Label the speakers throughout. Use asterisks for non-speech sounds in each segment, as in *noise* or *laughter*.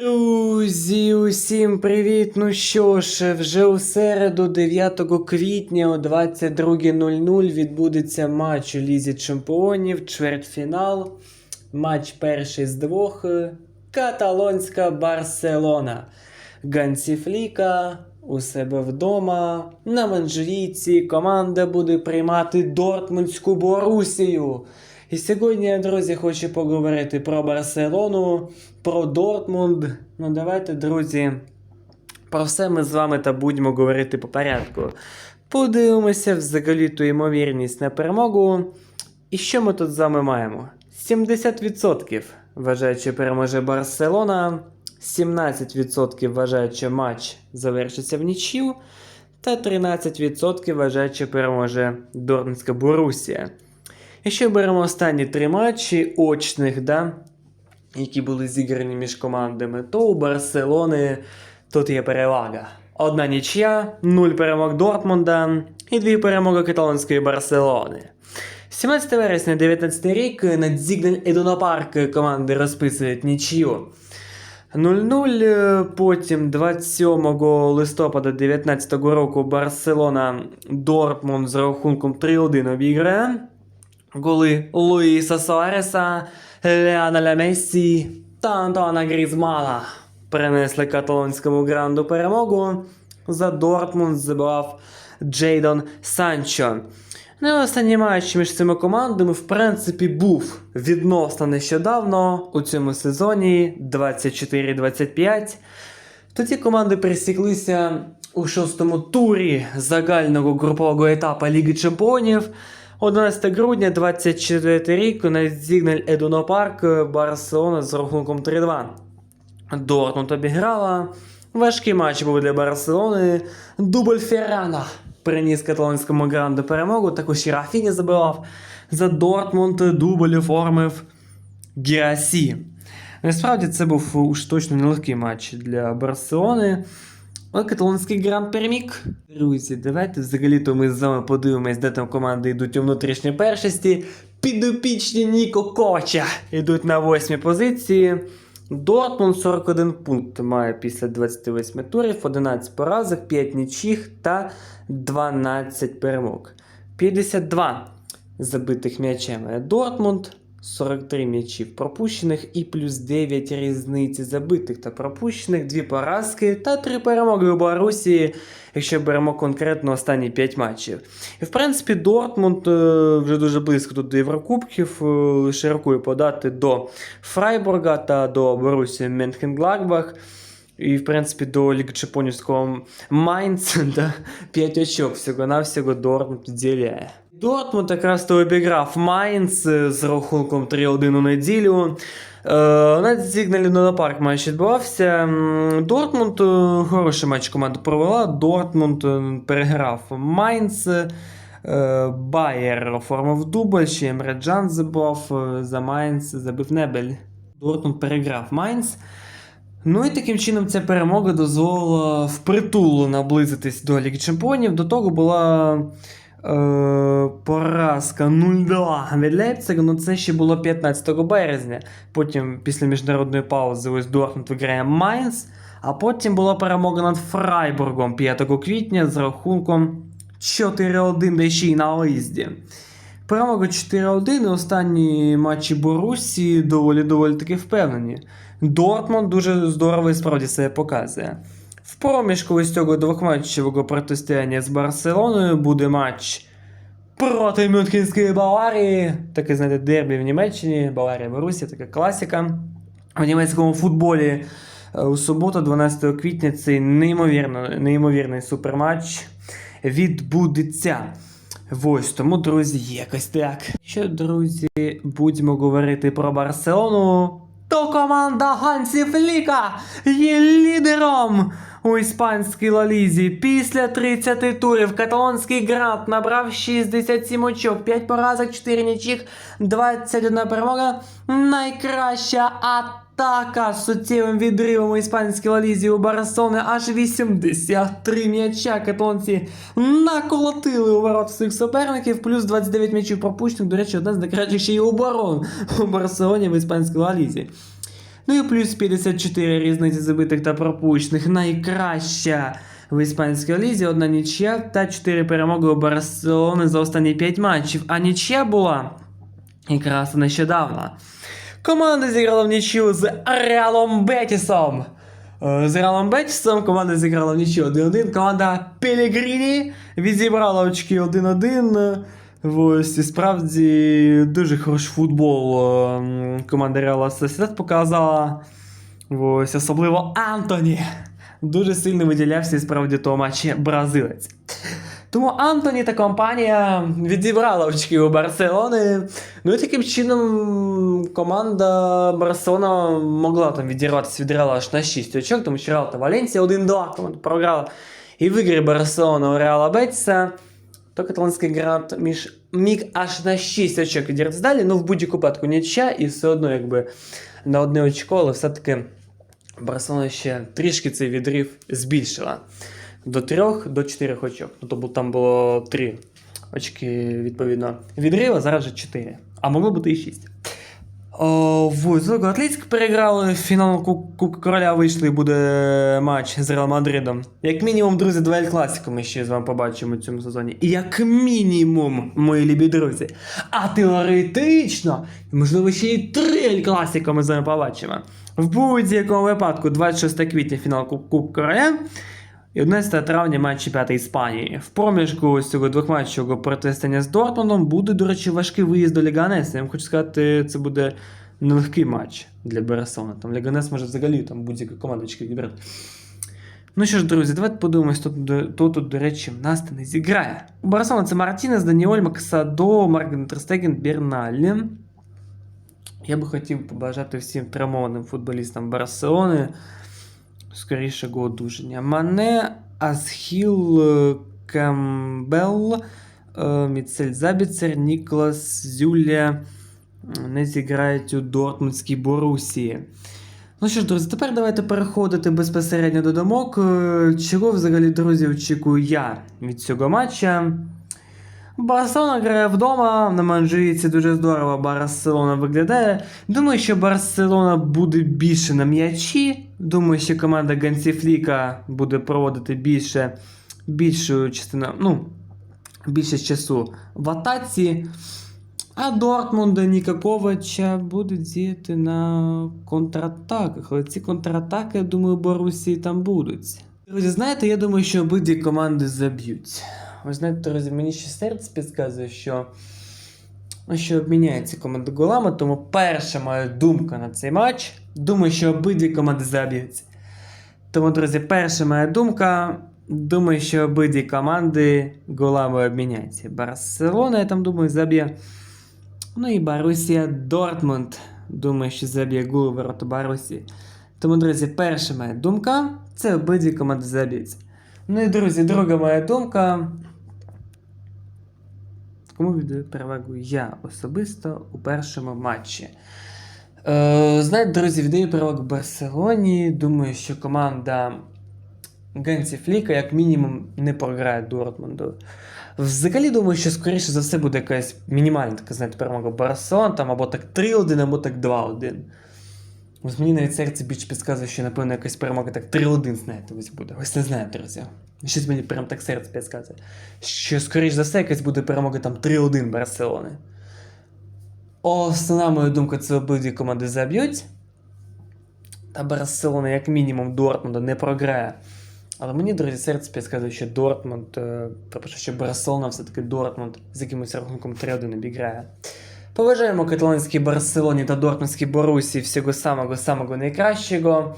Speaker 1: Друзі, усім привіт! Ну що ж, вже у середу, 9 квітня о 22.00 відбудеться матч у Лізі Чемпіонів, чвертьфінал. Матч перший з двох. Каталонська Барселона. Ганці Фліка у себе вдома. На манжурійці команда буде приймати Дортмундську Борусію. І сьогодні я, друзі, хочу поговорити про Барселону, про Дортмунд. Ну, давайте, друзі, про все ми з вами та будемо говорити по порядку. Подивимося взагалі ту ймовірність на перемогу. І що ми тут з вами маємо? 70% вважають, що переможе Барселона, 17% вважають, що матч завершиться в нічю, та 13% вважають, що переможе Дортмундська Борусія. Якщо беремо останні три матчі очних, да, які були зіграні між командами, то у Барселони тут є перевага. Одна нічия, нуль перемог Дортмунда і дві перемоги каталонської Барселони. 17 вересня 19 рік на Зігнель Едуна Парк команди розписують нічию. 0-0, е, потім 27 листопада 2019 року Барселона Дортмунд з рахунком 3-1 обіграє. Голи Луїса Суареса, Леонеля Мессі та Антуана Грізмана принесли каталонському гранду перемогу. За Дортмунд забивав Джейдон Санчо. Ну останній матч між цими командами, в принципі, був відносно нещодавно у цьому сезоні 24-25. Тоді команди пересіклися у шостому турі загального групового етапу Ліги Чемпіонів. 11 грудня 24 рік на Зігнель Едуно Парк Барселона з рахунком 3-2. Дортмунд обіграла. Важкий матч був для Барселони. Дубль Феррана приніс каталонському гранду перемогу. Також і Рафіні забивав. За Дортмунд дубль оформив Гіасі. Насправді це був уж точно нелегкий матч для Барселони. Каталонський гранд переміг. Друзі, давайте взагалі-то ми з вами подивимось, де там команди йдуть у внутрішній першості. Підопічні Ніко Коча йдуть на восьмій позиції. Дортмунд 41 пункт має після 28 турів, 11 поразок, 5 нічих та 12 перемог. 52 забитих м'ячами Дортмунд, 43 м'ячів пропущених і плюс 9 різниці забитих та пропущених, 2 поразки та 3 перемоги у Борусії, якщо беремо конкретно останні 5 матчів. І в принципі, Дортмунд е, вже дуже близько тут до Єврокубків, е, лише рукою подати до Фрайбурга та до Борусії Менхенгладбах. І, в принципі, до Ліги Чемпіонівського Майнц, *laughs* да, 5 очок всього-навсього Дортмунд відділяє. Дортмунд якраз то обіграв Майнц е, з рахунком 3-1 у неділю. Е, на Зігналі на парк матч відбувався. Дортмунд е, хороший матч команда провела. Дортмунд е, переграв Майнц. Байер оформив дубль, ще Емре Джан забив е, за Майнц, забив Небель. Дортмунд переграв Майнц. Ну і таким чином ця перемога дозволила впритул наблизитись до Ліги Чемпіонів. До того була поразка 0-2 від Лейпцига, ну це ще було 15 березня. Потім, після міжнародної паузи, ось Дортмунд виграє Майнц, а потім була перемога над Фрайбургом 5 квітня з рахунком 4-1, де ще й на виїзді. Перемога 4-1 і останні матчі Борусі доволі доволі таки впевнені. Дортмунд дуже здорово і справді себе показує. В проміжку ось цього двохматчевого протистояння з Барселоною буде матч проти Мюнхенської Баварії. Таке, знаєте, дербі в Німеччині, Баварія Борусія, така класика. В німецькому футболі е, у суботу, 12 квітня, цей неймовірно, неймовірний суперматч відбудеться. Ось тому, друзі, якось так. Що, друзі, будемо говорити про Барселону. То команда Гансі Фліка є лідером у іспанській лалізі. Після 30 турів каталонський грант набрав 67 очок, 5 поразок, 4 нічих, 21 перемога. Найкраща атака з суттєвим відривом у іспанській лалізі у Барселони аж 83 м'яча. Каталонці наколотили у ворот своїх суперників, плюс 29 м'ячів пропущених. До речі, одна з найкращих ще й оборон у Барселоні в іспанській лалізі. Ну і плюс 54 різниці забитих та пропущених. Найкраща в іспанській лізі одна нічия та 4 перемоги у Барселони за останні 5 матчів. А нічия була якраз нещодавно. Команда зіграла в нічию з Реалом Бетісом. Е, З Реалом Бетісом команда зіграла в нічию 1-1. Команда Пелегріні відзібрала очки 1-1. Ось і справді дуже хороший футбол е, команда Реала Сосідат показала. Ось особливо Антоні. Дуже сильно виділявся і справді того матчі бразилець. Тому Антоні та компанія відібрала очки у Барселони. Ну і таким чином команда Барселона могла там відірватися від Реала аж на 6 очок, тому що Реал та Валенсія 1-2 команда програла. І в ігрі Барселона у Реала Бетіса, то каталонський грант між міг аж на 6 очок відірватися далі. Ну в будь-яку випадку нічия, і все одно якби на одне очко, але все-таки Барселона ще трішки цей відрив збільшила до 3 до 4 очок. Ну, тобто там було 3 очки, відповідно, відрива, зараз вже 4. А могло бути і 6. В Атлетик переграли в фінал Ку- Кубка Короля вийшли, буде матч з Реал Мадридом. Як мінімум, друзі, два Ель Класіко ми ще з вами побачимо в цьому сезоні. Як мінімум, мої любі друзі. А теоретично, можливо, ще й три Ель Класіко ми з вами побачимо. В будь-якому випадку, 26 квітня фінал Куб- Кубка Короля. І 11 травня матч чемпіонату Іспанії. В проміжку з цього двохматчевого протистояння з Дортмундом буде, до речі, важкий виїзд до Ліганеса. Я вам хочу сказати, це буде нелегкий матч для Бересона. Там Ліганес може взагалі там будь-яка командочка відбирати. Ну що ж, друзі, давайте подивимось, хто тут, хто тут, до речі, в нас не зіграє. У Барселона це Мартінес, Даніоль, Максадо, Марк Терстеген, Берналлі. Я би хотів побажати всім травмованим футболістам Барселони скорішого одужання. Мане, Асхіл, е, Кембел, е, Міцель Забіцер, Ніклас Зюля не зіграють у Дортмундській Борусії. Ну що ж, друзі, тепер давайте переходити безпосередньо до думок. Е, Чого взагалі, друзі, очікую я від цього матча? Барселона грає вдома, на Манджуїці дуже здорово Барселона виглядає. Думаю, що Барселона буде більше на м'ячі. Думаю, що команда Гансі Фліка буде проводити більше, більшу частину, ну, більше часу в атаці. А Дортмунда Ніка Ковача буде діяти на контратаках. Але ці контратаки, я думаю, Борусії там будуть. Друзі, знаєте, я думаю, що обидві команди заб'ють. Ви знаєте, друзі, мені ще серце підказує, що, що обміняється команда голами, тому перша моя думка на цей матч. Думаю, що обидві команди заб'ються. Тому, друзі, перша моя думка. Думаю, що обидві команди голами обміняються. Барселона, я там думаю, заб'є. Ну і Барусія Дортмунд. Думаю, що заб'є гол ворота Барусі. Тому, друзі, перша моя думка це обидві команди заб'ються. Ну і друзі, друга моя думка. Кому віддаю перевагу я особисто у першому матчі. Е, знаєте, друзі, віддаю перевагу Барселоні. Думаю, що команда Генсі Фліка, як мінімум, не програє Дортмунду. Взагалі, думаю, що скоріше за все буде якась мінімальна така, знаєте, перемога Барселон, там або так 3-1, або так 2-1. Ось мені навіть серце більш підказує, що, напевно, якась перемога так 3-1, знаєте, ось буде. Ось не знаю, друзі. Щось мені прям так серце підказує. Що, скоріш за все, якась буде перемога там 3-1 Барселони. Основна моя думка, це обидві команди заб'ють. Та Барселона, як мінімум, Дортмунда не програє. Але мені, друзі, серце підказує, що Дортмунд, тобто, що Барселона все-таки Дортмунд з якимось рахунком 3-1 обіграє. Поважаємо каталонській Барселоні та Дортмундській Борусі всього самого-самого найкращого.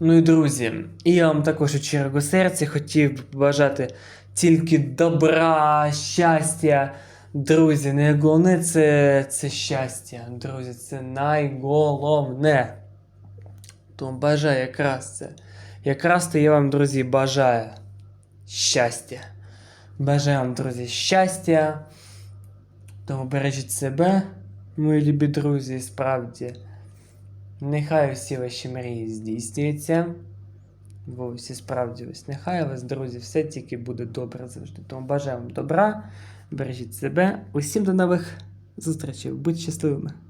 Speaker 1: Ну і друзі, і я вам також у чергу серця хотів би побажати тільки добра, щастя. Друзі, найголовне це, це щастя. Друзі, це найголовне. Тому бажаю якраз це. Якраз то я вам, друзі, бажаю щастя. Бажаю вам, друзі, щастя. Тому бережіть себе, мої любі друзі, справді. Нехай усі ваші мрії здійснюються. Бо всі справді ось нехай вас, друзі, все тільки буде добре завжди. Тому бажаю вам добра, бережіть себе. Усім до нових зустрічей. Будьте щасливими!